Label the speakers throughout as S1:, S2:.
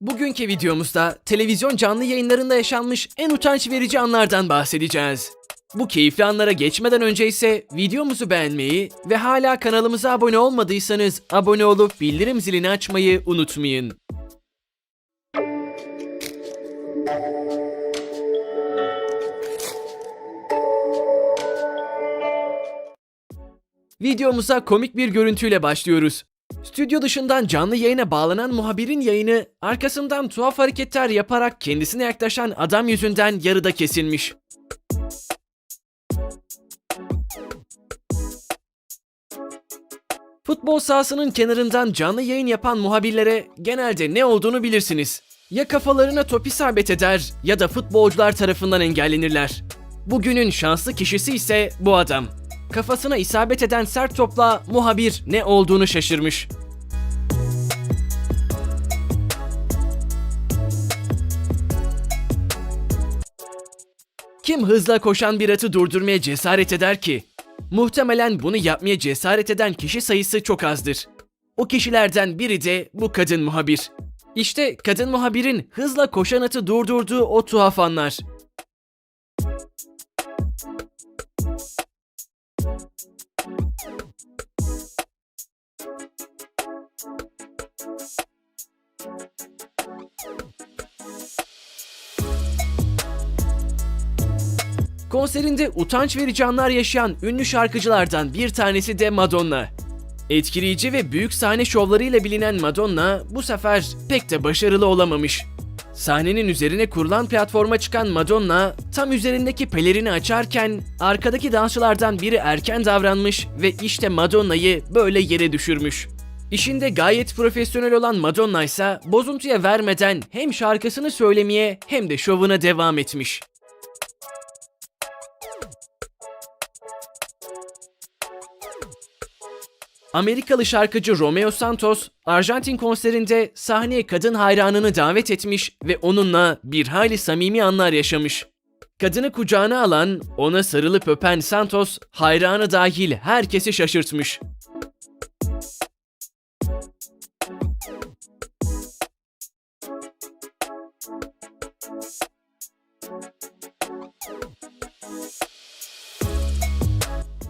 S1: Bugünkü videomuzda televizyon canlı yayınlarında yaşanmış en utanç verici anlardan bahsedeceğiz. Bu keyifli anlara geçmeden önce ise videomuzu beğenmeyi ve hala kanalımıza abone olmadıysanız abone olup bildirim zilini açmayı unutmayın. Videomuza komik bir görüntüyle başlıyoruz. Stüdyo dışından canlı yayına bağlanan muhabirin yayını arkasından tuhaf hareketler yaparak kendisine yaklaşan adam yüzünden yarıda kesilmiş. Futbol sahasının kenarından canlı yayın yapan muhabirlere genelde ne olduğunu bilirsiniz. Ya kafalarına top isabet eder ya da futbolcular tarafından engellenirler. Bugünün şanslı kişisi ise bu adam. Kafasına isabet eden sert topla muhabir ne olduğunu şaşırmış. Kim hızla koşan bir atı durdurmaya cesaret eder ki? Muhtemelen bunu yapmaya cesaret eden kişi sayısı çok azdır. O kişilerden biri de bu kadın muhabir. İşte kadın muhabirin hızla koşan atı durdurduğu o tuhaf anlar. Konserinde utanç verici anlar yaşayan ünlü şarkıcılardan bir tanesi de Madonna. Etkileyici ve büyük sahne şovlarıyla bilinen Madonna bu sefer pek de başarılı olamamış. Sahnenin üzerine kurulan platforma çıkan Madonna tam üzerindeki pelerini açarken arkadaki dansçılardan biri erken davranmış ve işte Madonna'yı böyle yere düşürmüş. İşinde gayet profesyonel olan Madonna ise bozuntuya vermeden hem şarkısını söylemeye hem de şovuna devam etmiş. Amerikalı şarkıcı Romeo Santos, Arjantin konserinde sahneye kadın hayranını davet etmiş ve onunla bir hayli samimi anlar yaşamış. Kadını kucağına alan, ona sarılıp öpen Santos, hayranı dahil herkesi şaşırtmış.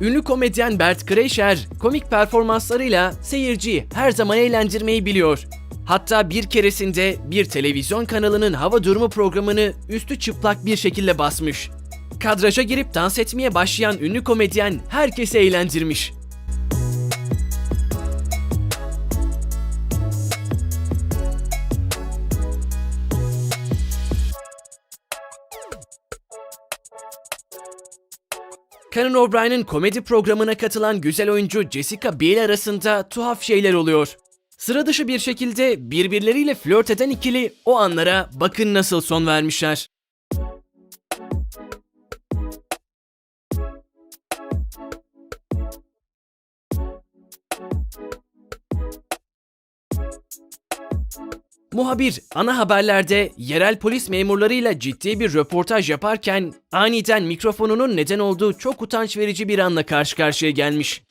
S1: Ünlü komedyen Bert Kreischer komik performanslarıyla seyirciyi her zaman eğlendirmeyi biliyor. Hatta bir keresinde bir televizyon kanalının hava durumu programını üstü çıplak bir şekilde basmış. Kadraja girip dans etmeye başlayan ünlü komedyen herkesi eğlendirmiş. Conan O'Brien'in komedi programına katılan güzel oyuncu Jessica Biel arasında tuhaf şeyler oluyor. Sıra dışı bir şekilde birbirleriyle flört eden ikili o anlara bakın nasıl son vermişler. Muhabir ana haberlerde yerel polis memurlarıyla ciddi bir röportaj yaparken aniden mikrofonunun neden olduğu çok utanç verici bir anla karşı karşıya gelmiş.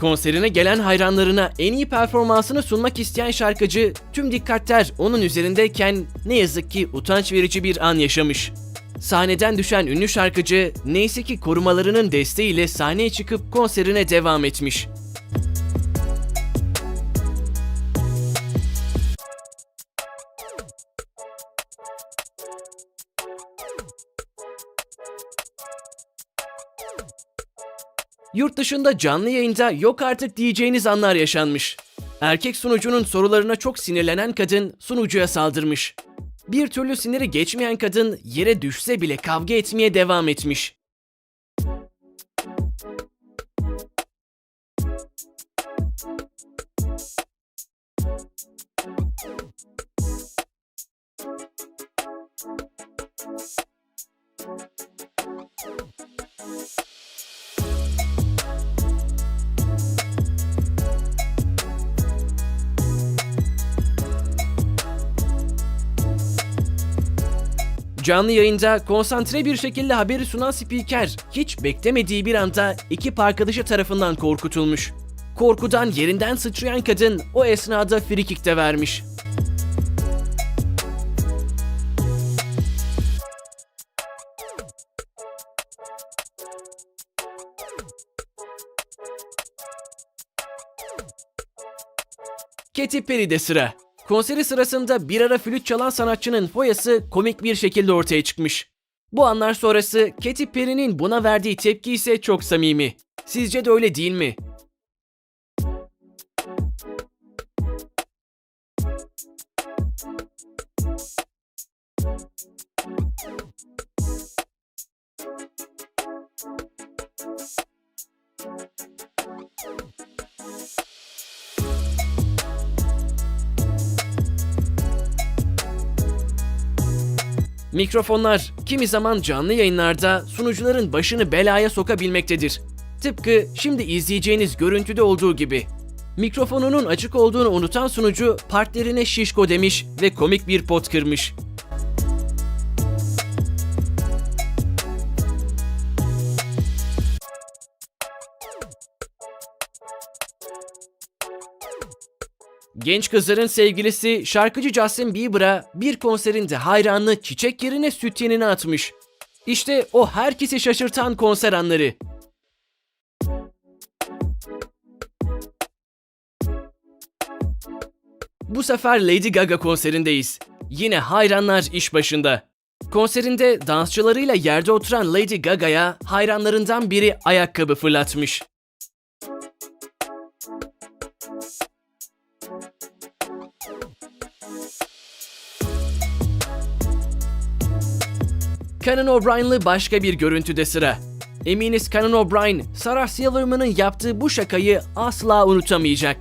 S1: Konserine gelen hayranlarına en iyi performansını sunmak isteyen şarkıcı tüm dikkatler onun üzerindeyken ne yazık ki utanç verici bir an yaşamış. Sahneden düşen ünlü şarkıcı neyse ki korumalarının desteğiyle sahneye çıkıp konserine devam etmiş. Yurt dışında canlı yayında yok artık diyeceğiniz anlar yaşanmış. Erkek sunucunun sorularına çok sinirlenen kadın sunucuya saldırmış. Bir türlü siniri geçmeyen kadın yere düşse bile kavga etmeye devam etmiş. Canlı yayında konsantre bir şekilde haberi sunan spiker hiç beklemediği bir anda ekip arkadaşı tarafından korkutulmuş. Korkudan yerinden sıçrayan kadın o esnada frikik de vermiş. Katy Perry'de sıra. Konseri sırasında bir ara flüt çalan sanatçının foyası komik bir şekilde ortaya çıkmış. Bu anlar sonrası Katy Perry'nin buna verdiği tepki ise çok samimi. Sizce de öyle değil mi? Mikrofonlar kimi zaman canlı yayınlarda sunucuların başını belaya sokabilmektedir. Tıpkı şimdi izleyeceğiniz görüntüde olduğu gibi. Mikrofonunun açık olduğunu unutan sunucu partnerine şişko demiş ve komik bir pot kırmış. Genç kızların sevgilisi şarkıcı Justin Bieber'a bir konserinde hayranını çiçek yerine süt yenine atmış. İşte o herkesi şaşırtan konser anları. Bu sefer Lady Gaga konserindeyiz. Yine hayranlar iş başında. Konserinde dansçılarıyla yerde oturan Lady Gaga'ya hayranlarından biri ayakkabı fırlatmış. Conan O'Brien'lı başka bir görüntüde sıra. Eminiz Conan O'Brien, Sarah Silverman'ın yaptığı bu şakayı asla unutamayacak.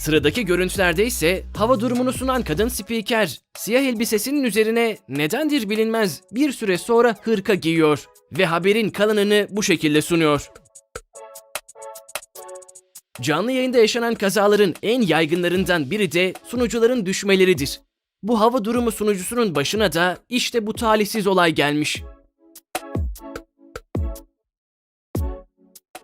S1: Sıradaki görüntülerde ise hava durumunu sunan kadın spiker siyah elbisesinin üzerine nedendir bilinmez bir süre sonra hırka giyiyor ve haberin kalanını bu şekilde sunuyor. Canlı yayında yaşanan kazaların en yaygınlarından biri de sunucuların düşmeleridir. Bu hava durumu sunucusunun başına da işte bu talihsiz olay gelmiş.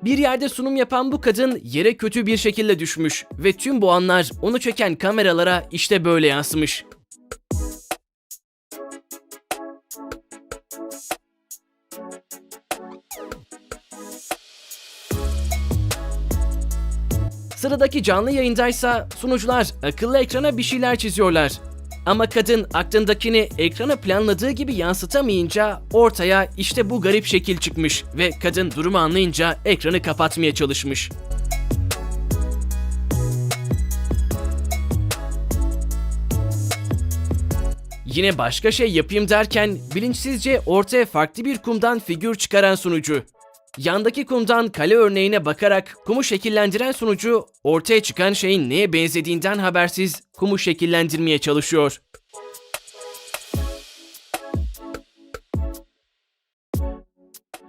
S1: Bir yerde sunum yapan bu kadın yere kötü bir şekilde düşmüş ve tüm bu anlar onu çeken kameralara işte böyle yansımış. Sıradaki canlı yayındaysa sunucular akıllı ekrana bir şeyler çiziyorlar. Ama kadın aklındakini ekrana planladığı gibi yansıtamayınca ortaya işte bu garip şekil çıkmış ve kadın durumu anlayınca ekranı kapatmaya çalışmış. Yine başka şey yapayım derken bilinçsizce ortaya farklı bir kumdan figür çıkaran sunucu. Yandaki kumdan kale örneğine bakarak kumu şekillendiren sunucu ortaya çıkan şeyin neye benzediğinden habersiz kumu şekillendirmeye çalışıyor.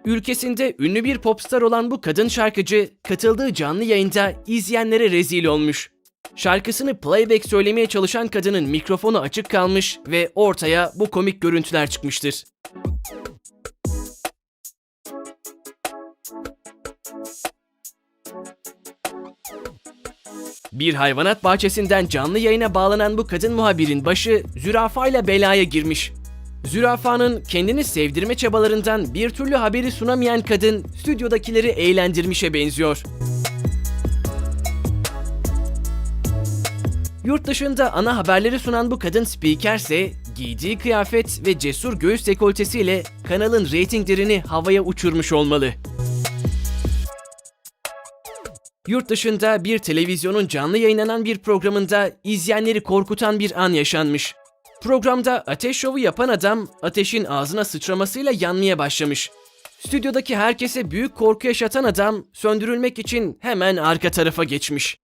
S1: Ülkesinde ünlü bir popstar olan bu kadın şarkıcı katıldığı canlı yayında izleyenlere rezil olmuş. Şarkısını playback söylemeye çalışan kadının mikrofonu açık kalmış ve ortaya bu komik görüntüler çıkmıştır. Bir hayvanat bahçesinden canlı yayına bağlanan bu kadın muhabirin başı zürafayla belaya girmiş. Zürafanın kendini sevdirme çabalarından bir türlü haberi sunamayan kadın stüdyodakileri eğlendirmişe benziyor. Yurt dışında ana haberleri sunan bu kadın spikerse giydiği kıyafet ve cesur göğüs dekoltesiyle kanalın reytinglerini havaya uçurmuş olmalı. Yurt dışında bir televizyonun canlı yayınlanan bir programında izleyenleri korkutan bir an yaşanmış. Programda ateş şovu yapan adam ateşin ağzına sıçramasıyla yanmaya başlamış. Stüdyodaki herkese büyük korku yaşatan adam söndürülmek için hemen arka tarafa geçmiş.